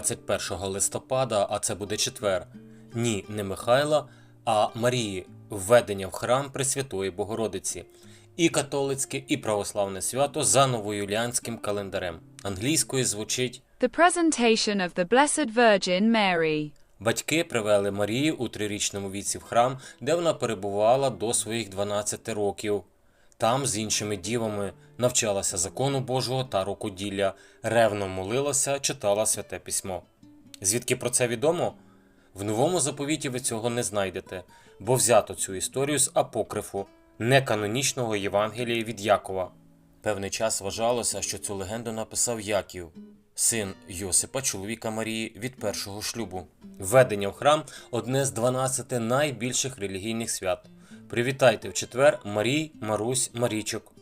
21 листопада, а це буде четвер. Ні, не Михайла, а Марії, введення в храм Пресвятої Богородиці. І католицьке, і православне свято за новоюліанським календарем. Англійською звучить The presentation of the Blessed Virgin Mary. Батьки привели Марію у трирічному віці в храм, де вона перебувала до своїх 12 років. Там з іншими дівами навчалася закону Божого та рукоділля, ревно молилася, читала святе письмо. Звідки про це відомо? В новому заповіті ви цього не знайдете, бо взято цю історію з апокрифу, неканонічного Євангелія від Якова. Певний час вважалося, що цю легенду написав Яків, син Йосипа, чоловіка Марії від першого шлюбу. Введення в храм одне з 12 найбільших релігійних свят. Привітайте в четвер Марій, Марусь, Марічок.